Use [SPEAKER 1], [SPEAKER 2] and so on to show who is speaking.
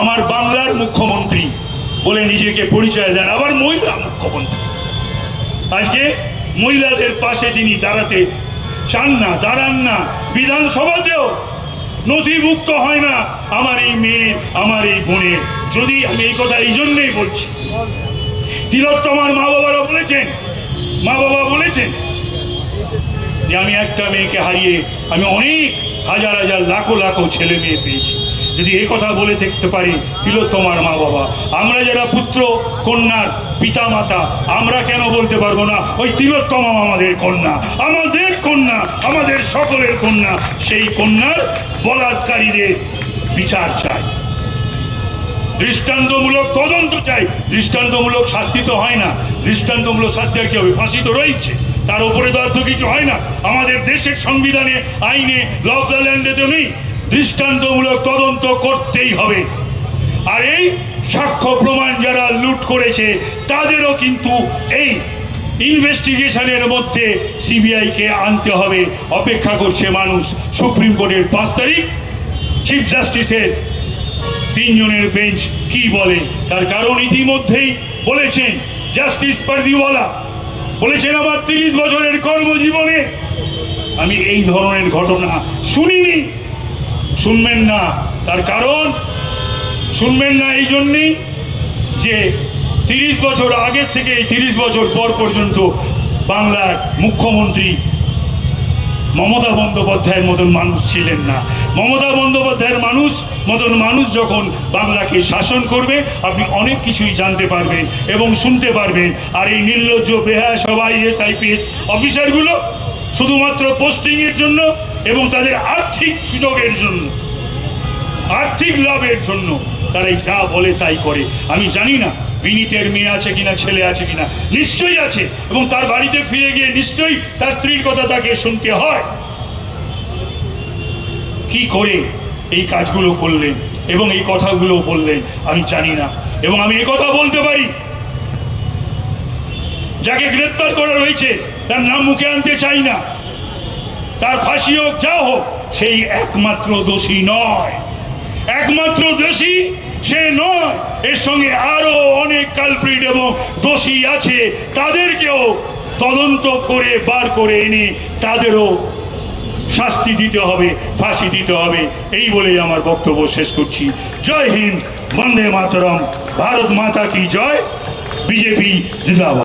[SPEAKER 1] আমার বাংলার মুখ্যমন্ত্রী বলে নিজেকে পরিচয় দেন, আবার মহিলা মুখ্যমন্ত্রী। আজকে মহিলাদের পাশে তিনি দাঁড়াতে চান না, দাঁড়ান না। বিধানসভাতেও নথিভুক্ত হয় না। আমার এই মেয়ে, আমার এই বোনের যদি আমি এই কথা এই জন্যই বলছি। তিলোত্তমার মা বাবারা বলেছেন, মা বাবা বলেছেন যে আমি একটা মেয়েকে হারিয়ে আমি অনেক হাজার হাজার লাখো লাখো ছেলে মেয়ে পেয়েছি। যদি এই কথা বলে থাকতে পারি তিলোত্তমার মা বাবা। আমরা যারা পুত্র, কন্যার পিতা মাতা আমরা কেন বলতে পারব না? ওই তিলোত্তমা আমাদের কন্যা আমাদের কন্যা, আমাদের সকলের কন্যা, সেই কন্যার বলাৎকারীদের বিচার চাই। দৃষ্টান্তমূলক তদন্ত চাই। দৃষ্টান্তমূলক শাস্তি তো হয় না। দৃষ্টান্তমূলক শাস্তি আর কি হবে? ফাঁসি তো রয়েছে। তার উপরে তো আর তো কিছু হয় না। আমাদের দেশের সংবিধানে, আইনে ল অফ দ্য ল্যান্ডে তো নেই। দৃষ্টান্তমূলক তদন্ত করতেই হবে। আর এই সাক্ষ্য প্রমাণ যারা লুট করেছে, তাদেরও কিন্তু এই ইনভেস্টিগেশনের মধ্যে সিবিআইকে আনতে হবে। অপেক্ষা করছে মানুষ। সুপ্রিম কোর্টের পাঁচ তারিখ, চিফ জাস্টিসের তিনজনের বেঞ্চ কি বলে? তার কারণ ইতিমধ্যেই বলেছেন জাস্টিস পারদিওয়ালা। বলেছেন আমার তিরিশ বছরের কর্মজীবনে। আমি এই ধরনের ঘটনা শুনিনি। শুনবেন না তার কারণ, শুনবেন না এই জন্যেই যে তিরিশ বছর আগের থেকে এই তিরিশ বছর পর পর্যন্ত বাংলার মুখ্যমন্ত্রী মমতা বন্দ্যোপাধ্যায়ের মতন মানুষ ছিলেন না। মমতা বন্দ্যোপাধ্যায়ের মানুষ, মতন মানুষ যখন বাংলাকে শাসন করবে, আপনি অনেক কিছুই জানতে পারবেন এবং শুনতে পারবেন। আর এই নির্লজ্জ, বেহায়া সব আইএস আইপিএস অফিসারগুলো শুধুমাত্র পোস্টিংয়ের জন্য এবং তাদের আর্থিক সুযোগের জন্য, আর্থিক লাভের জন্য তারাই যা বলে তাই করে। আমি জানি না বিনীতের মেয়ে আছে কিনা, ছেলে আছে কিনা, নিশ্চয়ই আছে এবং তার বাড়িতে ফিরে গিয়ে নিশ্চয়ই তার স্ত্রীর কথা তাকে শুনতে হয়। কি করে এই কাজগুলো করলেন এবং এই কথাগুলো বললেন, আমি জানি না। এবং আমি কথা বলতে পারি যাকে গ্রেপ্তার করা রয়েছে, তার নাম মুখে আনতে চাই না। তার ফাঁসি হোক, যা হোক, সেই একমাত্র দোষী নয়। একমাত্র দোষী সে নয়। এর সঙ্গে আরও অনেক কালপ্রিট এবং দোষী আছে। তাদেরকেও তদন্ত করে বার করে এনে তাদেরও শাস্তি দিতে হবে, ফাঁসি দিতে হবে। এই বলেই আমার বক্তব্য শেষ করছি। জয় হিন্দ, বন্দে মাতরম, ভারত মাতা কি জয়? বিজেপি জিন্দাবাদ।